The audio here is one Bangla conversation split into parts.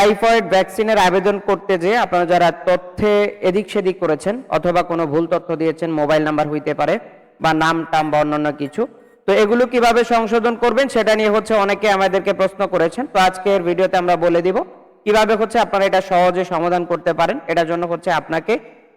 টাইফয়েড ভ্যাকসিনের আবেদন করতে যে আপনারা যারা তথ্যে এদিক সেদিক করেছেন অথবা কোনো ভুল তথ্য দিয়েছেন, মোবাইল নাম্বার হইতে পারে বা নাম, টাম বা অন্যান্য কিছু, তো এগুলো কীভাবে সংশোধন করবেন সেটা নিয়ে হচ্ছে অনেকে আমাদেরকে প্রশ্ন করেছেন। তো আজকের ভিডিওতে আমরা বলে দিব কীভাবে হচ্ছে আপনারা এটা সহজে সমাধান করতে পারেন। এটার জন্য হচ্ছে আপনাকে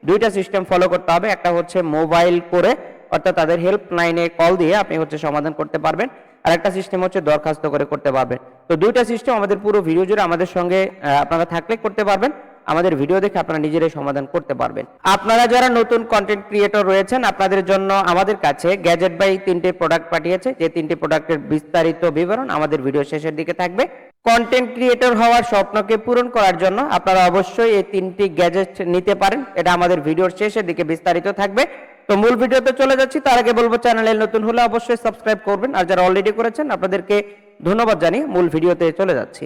দুইটা সিস্টেম ফলো করতে হবে। একটা হচ্ছে মোবাইল করে অর্থাৎ তাদের হেল্প লাইনে কল দিয়ে আপনি হচ্ছে সমাধান করতে পারবেন। আর একটা সিস্টেম হচ্ছে দরখাস্ত করে করতে পারবেন। তো দুইটা সিস্টেম আমাদের পুরো ভিডিও জুড়ে আমাদের সঙ্গে আপনারা থাকলে করতে পারবেন। আমাদের ভিডিও দেখে আপনারা নিজেরাই সমাধান করতে পারবেন। আপনারা যারা নতুন কন্টেন্ট ক্রিয়েটর রয়েছেন, আপনাদের জন্য আমাদের কাছে গ্যাজেট বাই তিনটে প্রোডাক্ট পাঠিয়েছে। যে তিনটি প্রোডাক্টের বিস্তারিত বিবরণ আমাদের ভিডিও শেষের দিকে থাকবে। কন্টেন্ট ক্রিয়েটর হওয়ার স্বপ্নকে পূরণ করার জন্য আপনারা অবশ্যই এই তিনটি গ্যাজেট নিতে পারেন। এটা আমাদের ভিডিওর শেষের দিকে বিস্তারিত থাকবে। তো মূল ভিডিওতে চলে যাচ্ছি। তার আগে বলব, চ্যানেলে নতুন হলে অবশ্যই সাবস্ক্রাইব করবেন। আর যারা অলরেডি করেছেন, আপনাদেরকে ধন্যবাদ জানিয়ে মূল ভিডিওতে চলে যাচ্ছি।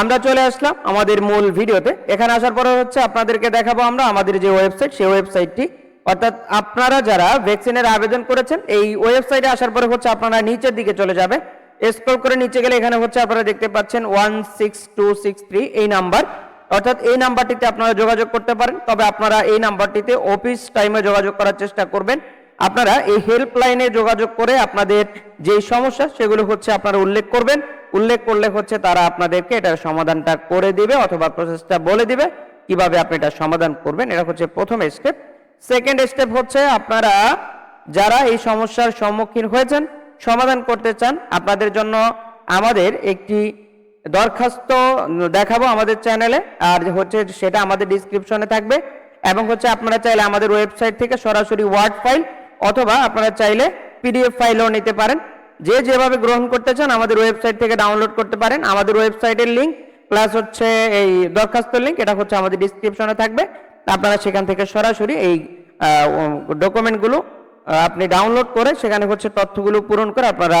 আমরা চলে আসলাম আমাদের মূল ভিডিওতে। এখানে আসার পরে হচ্ছে আপনাদেরকে দেখাবো আমরা আমাদের যে ওয়েবসাইট, সেই ওয়েবসাইটটি। অর্থাৎ আপনারা যারা ভ্যাকসিনের আবেদন করেছেন, এই ওয়েবসাইটে আসার পরে হচ্ছে আপনারা নিচের দিকে চলে যাবে স্ক্রল করে নিচে গেলে এখানে হচ্ছে আপনারা দেখতে পাচ্ছেন one six two six three এই নাম্বার অর্থাৎ এই নাম্বারটিতে আপনারা যোগাযোগ করতে পারেন, তবে আপনারা এই নাম্বারটিতে অফিস টাইমে যোগাযোগ করার চেষ্টা করবেন। আপনারা এই হেল্পলাইনে যোগাযোগ করে আপনাদের যে সমস্যা, সেগুলো হচ্ছে আপনারা উল্লেখ করবেন। উল্লেখ করলে হচ্ছে তারা আপনাদেরকে এটার সমাধানটা করে দিবে অথবা প্রসেসটা বলে দিবে কীভাবে আপনি এটা সমাধান করবেন। এটা হচ্ছে প্রথম স্টেপ সেকেন্ড স্টেপ হচ্ছে আপনারা যারা এই সমস্যার সম্মুখীন হয়েছেন, সমাধান করতে চান, আপনাদের জন্য আমাদের একটি দরখাস্ত দেখাবো আমাদের চ্যানেলে, আর হচ্ছে সেটা আমাদের ডিসক্রিপশনে থাকবে, এবং হচ্ছে আপনারা চাইলে আমাদের ওয়েবসাইট থেকে সরাসরি ওয়ার্ড ফাইল অথবা আপনারা চাইলে পিডিএফ ফাইলও নিতে পারেন। যে যেভাবে গ্রহণ করতে চান আমাদের ওয়েবসাইট থেকে ডাউনলোড করতে পারেন। আমাদের ওয়েবসাইটের লিঙ্ক প্লাস হচ্ছে এই দরখাস্তের লিঙ্ক এটা হচ্ছে আমাদের ডিসক্রিপশনে থাকবে। আপনারা সেখান থেকে সরাসরি এই ডকুমেন্টগুলো আপনি ডাউনলোড করে সেখানে হচ্ছে তথ্যগুলো পূরণ করে আপনারা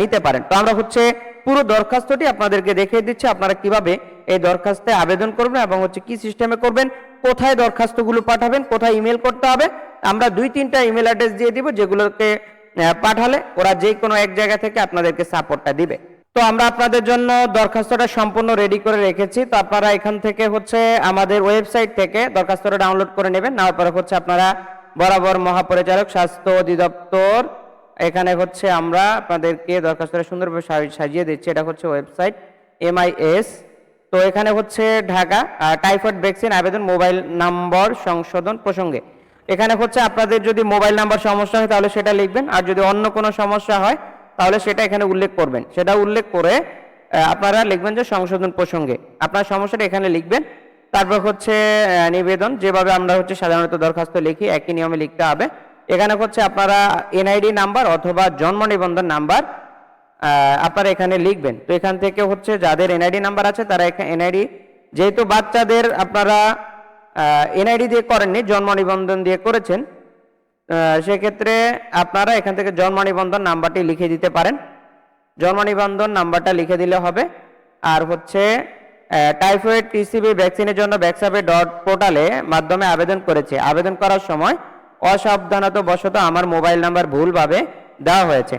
নিতে পারেন। তো আমরা হচ্ছে পুরো দরখাস্তটি আপনাদেরকে দেখিয়ে দিচ্ছি, আপনারা কীভাবে এই দরখাস্তে আবেদন করবেন এবং হচ্ছে কি সিস্টেমে করবেন, কোথায় দরখাস্তগুলো পাঠাবেন, কোথায় ইমেল করতে হবে। আমরা দুই তিনটা ইমেল অ্যাড্রেস দিয়ে দিব যেগুলোকে পাঠালে ওরা যে কোনো এক জায়গা থেকে আপনাদেরকে সাপোর্টটা দিবে। তো আমরা আপনাদের জন্য দরখাস্তটা সম্পূর্ণ রেডি করে রেখেছি। তো আপনারা এখান থেকে হচ্ছে আমাদের ওয়েবসাইট থেকে দরখাস্তটা ডাউনলোড করে নেবেন। নেওয়ার পরে হচ্ছে আপনারা বরাবর মহাপরিচালক, স্বাস্থ্য অধিদপ্তর এখানে হচ্ছে আমরা আপনাদেরকে দরখাস্তটা সুন্দরভাবে সাজিয়ে দিচ্ছি। এটা হচ্ছে ওয়েবসাইট এমআইএস তো এখানে হচ্ছে ঢাকা টাইফয়েড ভ্যাকসিন আবেদন মোবাইল নম্বর সংশোধন প্রসঙ্গে। এখানে হচ্ছে আপনাদের যদি মোবাইল নাম্বার সমস্যা হয় তাহলে সেটা লিখবেন। আর যদি অন্য কোনো সমস্যা হয় তাহলে সেটা এখানে উল্লেখ করবেন। সেটা উল্লেখ করে আপনারা লিখবেন যে সংশোধন প্রসঙ্গে। আপনার সমস্যাটা এখানে লিখবেন। তারপর হচ্ছে নিবেদন। যেভাবে আমরা হচ্ছে সাধারণত দরখাস্ত লিখি, একই নিয়মে লিখতে হবে। এখানে হচ্ছে আপনারা এনআইডি নাম্বার অথবা জন্ম নিবন্ধন নাম্বার আপনারা এখানে লিখবেন। তো এখান থেকে হচ্ছে যাদের এনআইডি নাম্বার আছে, তারা এনআইডি যেহেতু বাচ্চাদের আপনারা এনআইডি দিয়ে করেননি, জন্ম নিবন্ধন দিয়ে করেছেন সেক্ষেত্রে আপনারা এখান থেকে জন্ম নিবন্ধন নাম্বারটি লিখে দিতে পারেন। জন্ম নিবন্ধন নাম্বারটা লিখে দিলে হবে। আর হচ্ছে টাইফয়েড টিসিবি ভ্যাকসিনের জন্য ভ্যাকসাপে ডট পোর্টালে মাধ্যমে আবেদন করেছে। আবেদন করার সময় অসাবধানত বশত আমার মোবাইল নাম্বার ভুলভাবে দেওয়া হয়েছে।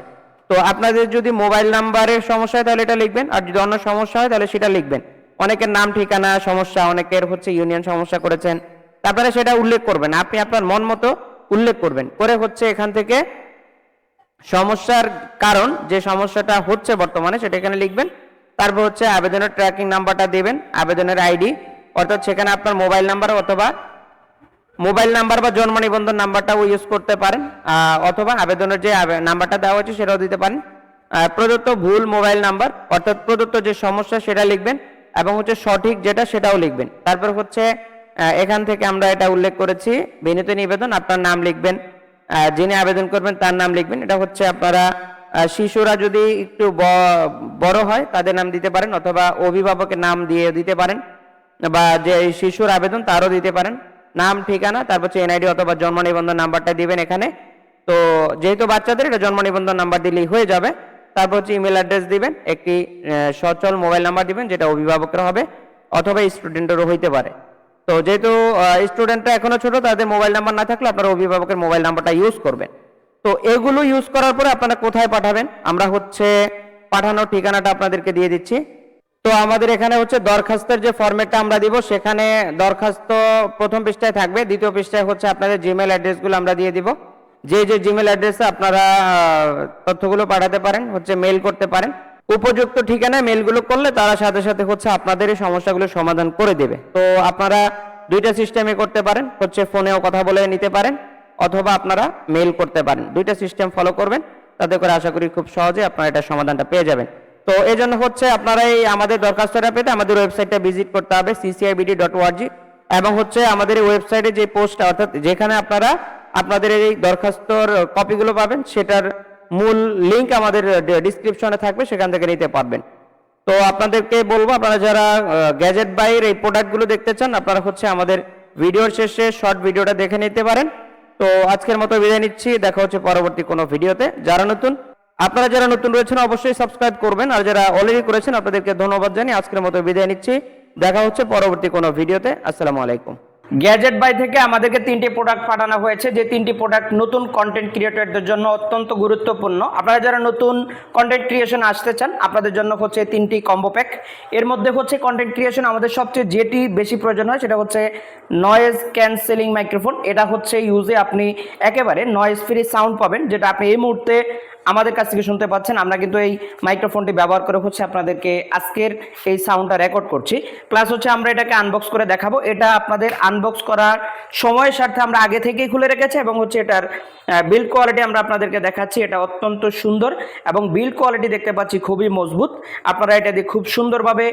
তো আপনাদের যদি মোবাইল নাম্বারের সমস্যা হয় তাহলে এটা লিখবেন, আর যদি অন্য সমস্যা হয় তাহলে সেটা লিখবেন। অনেকের নাম, ঠিকানা, সমস্যা, অনেকের হচ্ছে ইউনিয়ন সমস্যা করেছেন। তারপরে সেটা উল্লেখ করবেন, আপনি আপনার মন মতো উল্লেখ করবেন। করে হচ্ছে এখান থেকে সমস্যার কারণ, যে সমস্যাটা হচ্ছে বর্তমানে সেটা এখানে লিখবেন। তারপর হচ্ছে আবেদনের ট্র্যাকিং নাম্বারটা দেবেন, আবেদনের আইডি অর্থাৎ সেখানে আপনার মোবাইল নাম্বার অথবা মোবাইল নাম্বার বা জন্ম নিবন্ধন নাম্বারটাও ইউজ করতে পারেন অথবা আবেদনের যে নাম্বারটা দেওয়া হয়েছে সেটাও দিতে পারেন। প্রদত্ত ভুল মোবাইল নাম্বার, অর্থাৎ প্রদত্ত যে সমস্যা সেটা লিখবেন এবং হচ্ছে সঠিক যেটা সেটাও লিখবেন। তারপর হচ্ছে এখান থেকে আমরা এটা উল্লেখ করেছি, বিনীত নিবেদন, আপনার নাম লিখবেন যিনি আবেদন করবেন তার নাম লিখবেন। এটা হচ্ছে আপনারা শিশুরা যদি একটু বড় হয় তাদের নাম দিতে পারেন, অথবা অভিভাবকের নাম দিয়ে দিতে পারেন, বা যে শিশুর আবেদন তারও দিতে পারেন। নাম, ঠিকানা, তারপর হচ্ছে এনআইডি অথবা জন্ম নিবন্ধন নাম্বারটা দিবেন এখানে। তো যেহেতু বাচ্চাদের, এটা জন্ম নিবন্ধন নাম্বার দিলেই হয়ে যাবে। তারপর হচ্ছে ইমেল অ্যাড্রেস দিবেন, একটি সচল মোবাইল নাম্বার দিবেন, যেটা অভিভাবকরা হবে, অথবা স্টুডেন্টেরও হইতে পারে। তো যেহেতু স্টুডেন্টরা এখনও ছোট, তাদের মোবাইল নাম্বার না থাকলে আপনারা অভিভাবকের মোবাইল নাম্বারটা ইউজ করবেন। তো এগুলো ইউজ করার পরে আপনারা কোথায় পাঠাবেন? আমরা হচ্ছে পাঠানোর ঠিকানাটা আপনাদেরকে দিয়ে দিচ্ছি। তো আমাদের এখানে হচ্ছে দরখাস্তের যে ফরম্যাটটা আমরা দিব, সেখানে দরখাস্ত প্রথম পৃষ্ঠায় থাকবে, দ্বিতীয় পৃষ্ঠায় হচ্ছে আপনাদের জিমেল অ্যাড্রেসগুলো আমরা দিয়ে দিব। যে যে জিমেল অ্যাড্রেসে আপনারা তথ্যগুলো পাঠাতে পারেন, হচ্ছে মেল করতে পারেন। উপযুক্ত ঠিকানায় মেলগুলো করলে তারা সাথে সাথে হচ্ছে আপনাদের এই সমস্যাগুলো সমাধান করে দেবে। তো আপনারা দুইটা সিস্টেমে করতে পারেন, হচ্ছে ফোনেও কথা বলে নিতে পারেন, অথবা আপনারা মেল করতে পারেন। দুইটা সিস্টেম ফলো করবেন, তাতে করে আশা করি খুব সহজে আপনারা এটা সমাধানটা পেয়ে যাবেন। তো এই জন্য হচ্ছে আপনারা এই আমাদের দরখাস্তটা পেতে আমাদের ওয়েবসাইটটা ভিজিট করতে হবে সিসিআইবিডি ডট ওয়ার্জি এবং হচ্ছে আমাদের এই ওয়েবসাইটে যে পোস্ট অর্থাৎ যেখানে আপনারা আপনাদের এই দরখাস্তর কপিগুলো পাবেন, সেটার মূল লিঙ্ক আমাদের ডিসক্রিপশনে থাকবে, সেখান থেকে নিতে পারবেন। তো আপনাদেরকে বলব, আপনারা যারা গ্যাজেট বাইয়ের এই প্রোডাক্টগুলো দেখতে চান, আপনারা হচ্ছে আমাদের ভিডিওর শেষে শর্ট ভিডিওটা দেখে নিতে পারেন। তো আজকের মতো বিদায় নিচ্ছি, দেখা হচ্ছে পরবর্তী কোনো ভিডিওতে যারা নতুন আপনারা যারা নতুন রয়েছেন, অবশ্যই সাবস্ক্রাইব করবেন। আর যারা অলরেডি করেছেন, আপনাদেরকে ধন্যবাদ জানিয়ে আজকের মতো বিদায় নিচ্ছি। দেখা হচ্ছে পরবর্তী কোনো ভিডিওতে। আসসালামু আলাইকুম। গ্যাজেট বাই থেকে আমাদেরকে তিনটি প্রোডাক্ট পাঠানো হয়েছে। যে তিনটি প্রোডাক্ট নতুন কন্টেন্ট ক্রিয়েটরদের জন্য অত্যন্ত গুরুত্বপূর্ণ। আপনারা যারা নতুন কন্টেন্ট ক্রিয়েশন আসতে চান, আপনাদের জন্য হচ্ছে তিনটি কম্বো প্যাক এর মধ্যে হচ্ছে কন্টেন্ট ক্রিয়েশন আমাদের সবচেয়ে যেটি বেশি প্রয়োজন হয়, সেটা হচ্ছে নয়েজ ক্যান্সেলিং মাইক্রোফোন এটা হচ্ছে ইউজে আপনি একেবারে নয়েজ ফ্রি সাউন্ড পাবেন, যেটা আপনি এই মুহূর্তে আমাদের কাছ থেকে শুনতে পাচ্ছেন, আমরা কিন্তু এই মাইক্রোফোনটি ব্যবহার করে হচ্ছে আপনাদেরকে আজকের এই সাউন্ডটা রেকর্ড করছি। প্লাস হচ্ছে আমরা এটাকে আনবক্স করে দেখাবো। এটা আপনাদের আনবক্স করার সময়ের স্বার্থে আমরা আগে থেকেই খুলে রেখেছি এবং হচ্ছে এটার বিল্ড কোয়ালিটি আমরা আপনাদেরকে দেখাচ্ছি। এটা অত্যন্ত সুন্দর এবং বিল্ড কোয়ালিটি দেখতে পাচ্ছি খুবই মজবুত। আপনারা এটা দিয়ে খুব সুন্দরভাবে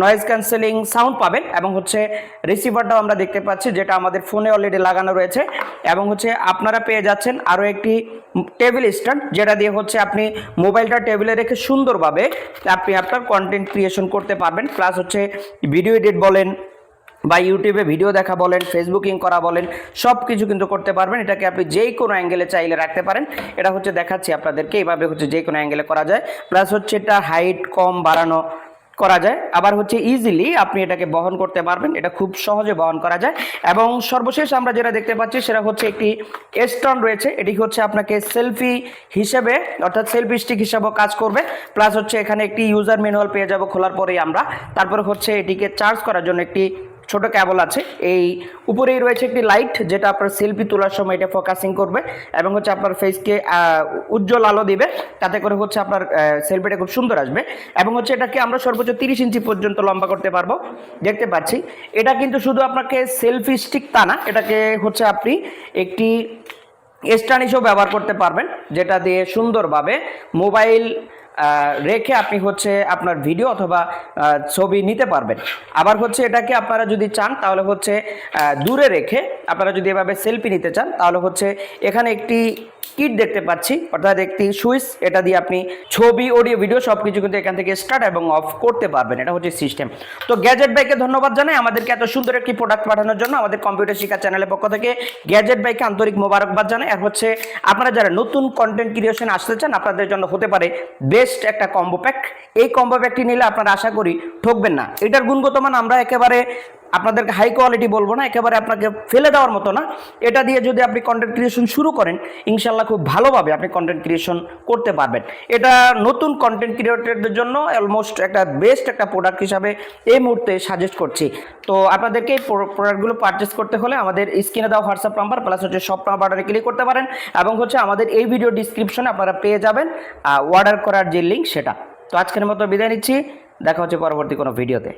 নয়েজ ক্যান্সেলিং সাউন্ড পাবেন এবং হচ্ছে রিসিভারটাও আমরা দেখতে পাচ্ছি, যেটা আমাদের ফোনে অলরেডি লাগানো রয়েছে। এবং হচ্ছে আপনারা পেয়ে যাচ্ছেন আরও একটি টেবিল স্ট্যান্ড যেটা দিয়ে হচ্ছে আপনি মোবাইলটা টেবিলে রেখে সুন্দরভাবে আপনি আপনার কন্টেন্ট ক্রিয়েশন করতে পারবেন। প্লাস হচ্ছে ভিডিও এডিট বলেন বা ইউটিউবে ভিডিও দেখা বলেন ফেসবুকিং করা বলেন সব কিছু কিন্তু করতে পারবেন। এটাকে আপনি যেই কোনো অ্যাঙ্গেলে চাইলে রাখতে পারেন। এটা হচ্ছে দেখাচ্ছি আপনাদেরকে, এইভাবে হচ্ছে যে কোনো অ্যাঙ্গেলে করা যায়। প্লাস হচ্ছে এটা হাইট কম বাড়ানো করা যায়। আবার হচ্ছে ইজিলি আপনি এটাকে বহন করতে পারবেন। এটা খুব সহজে বহন করা যায়। এবং সর্বশেষ আমরা যেটা দেখতে পাচ্ছি সেটা হচ্ছে একটি স্টন রয়েছে। এটি হচ্ছে আপনাকে সেলফি হিসেবে, অর্থাৎ সেলফি স্টিক হিসেবেও কাজ করবে। প্লাস হচ্ছে এখানে একটি ইউজার ম্যানুয়াল পেয়ে যাব খোলার পরেই আমরা। তারপর হচ্ছে এটিকে চার্জ করার জন্য একটি ছোট ক্যাবল আছে। এই উপরেই রয়েছে একটি লাইট যেটা আপনার সেলফি তোলার সময় এটা ফোকাসিং করবে এবং হচ্ছে আপনার ফেসকে উজ্জ্বল আলো দিবে। তাতে করে হচ্ছে আপনার সেলফিটা খুব সুন্দর আসবে। এবং হচ্ছে এটাকে আমরা সর্বোচ্চ তিরিশ ইঞ্চি পর্যন্ত লম্বা করতে পারব। দেখতে পাচ্ছি। এটা কিন্তু শুধু আপনাকে সেলফি স্টিক তা না, এটাকে হচ্ছে আপনি একটি হিসেবেও ব্যবহার করতে পারবেন। যেটা দিয়ে সুন্দরভাবে মোবাইল রেখে আপনি হচ্ছে আপনার ভিডিও অথবা ছবি নিতে পারবেন। আবার হচ্ছে এটাকে আপনারা যদি চান, তাহলে হচ্ছে দূরে রেখে আপনারা যদি এভাবে সেলফি নিতে চান, তাহলে হচ্ছে এখানে একটি কিট দেখতে পাচ্ছি। অর্থাৎ একটি সুইচ, এটা দিয়ে আপনি ছবি অডিও ভিডিও সব কিছু কিন্তু এখান থেকে স্টার্ট এবং অফ করতে পারবেন। এটা হচ্ছে সিস্টেম তো গ্যাজেট বাইকে ধন্যবাদ জানাই। আমাদেরকে এত সুন্দর একটি প্রোডাক্ট পাঠানোর জন্য আমাদের কম্পিউটার শিক্ষা চ্যানেলের পক্ষ থেকে গ্যাজেট বাইকে আন্তরিক মোবারকবাদ জানাই। আর হচ্ছে, আপনারা যারা নতুন কন্টেন্ট ক্রিয়েশন আসতে চান, আপনাদের জন্য হতে পারে বেস্ট একটা কম্বো প্যাক এই কম্বো প্যাকটি নিলে আপনারা আশা করি ঠকবেন না। এটার গুণগত মান আমরা একেবারে আপনাদেরকে হাই কোয়ালিটি বলব না, একেবারে আপনাকে ফেলে দেওয়ার মতো না। এটা দিয়ে যদি আপনি কন্টেন্ট ক্রিয়েশন শুরু করেন ইনশাল্লাহ খুব ভালোভাবে আপনি কন্টেন্ট ক্রিয়েশন করতে পারবেন। এটা নতুন কন্টেন্ট ক্রিয়েটরদের জন্য অলমোস্ট একটা বেস্ট একটা প্রোডাক্ট হিসাবে এই মুহূর্তে সাজেস্ট করছি। তো আপনাদেরকে এই প্রোডাক্টগুলো পারচেস করতে হলে আমাদের স্ক্রিনে দেওয়া হোয়াটসঅ্যাপ নাম্বার প্লাস হচ্ছে সব বাটনে ক্লিক করতে পারেন এবং হচ্ছে আমাদের এই ভিডিও ডিসক্রিপশনে আপনারা পেয়ে যাবেন অর্ডার করার যে লিঙ্ক সেটা। তো আজকের মতো বিদায় নিচ্ছি, দেখা হচ্ছে পরবর্তী কোনো ভিডিওতে